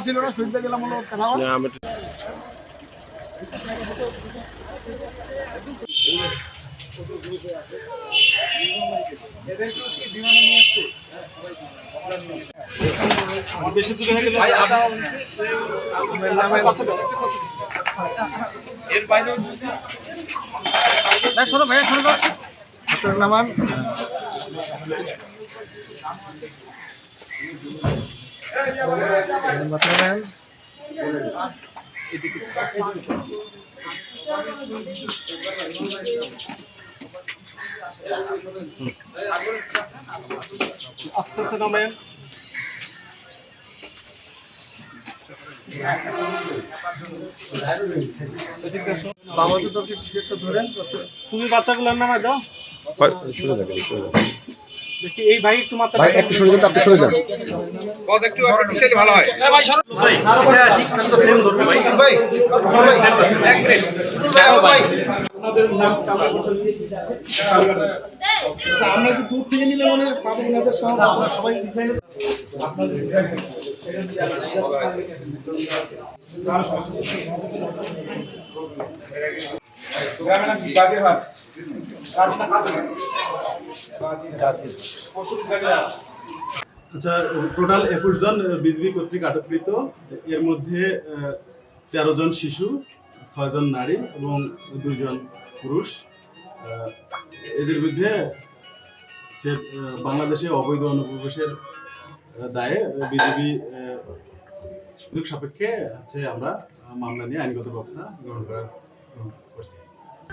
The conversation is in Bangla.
ছিল না শুনতে গেলাম কথা বেশি দূরে হয়ে গেলে এর শোনো ভাইয়া শোনো নামান আস্তে আস্তে নামেন বাবাদের তো কিছু ধরেন? তুমি বাচ্চাগুলোর নামে দাও। দেখি এই ভাই ভাই একটু সরে যান তো, আপনি সরে যান। আচ্ছা, আমরা একটু দূর থেকে নিলে মনে হয় পাবো ওনাদের সহ আমরা সবাই ডিজাইনে আচ্ছা টোটাল একুশ জন বিজবি কর্তৃক আটককৃত। এর মধ্যে তেরো জন শিশু ছয়জন নারী এবং দুইজন পুরুষ। এদের বিরুদ্ধে যে বাংলাদেশে অবৈধ অনুপ্রবেশের দায়ে বিজেপি সুযোগ সাপেক্ষে হচ্ছে আমরা মামলা নিয়ে আইনগত ব্যবস্থা গ্রহণ করার করছি।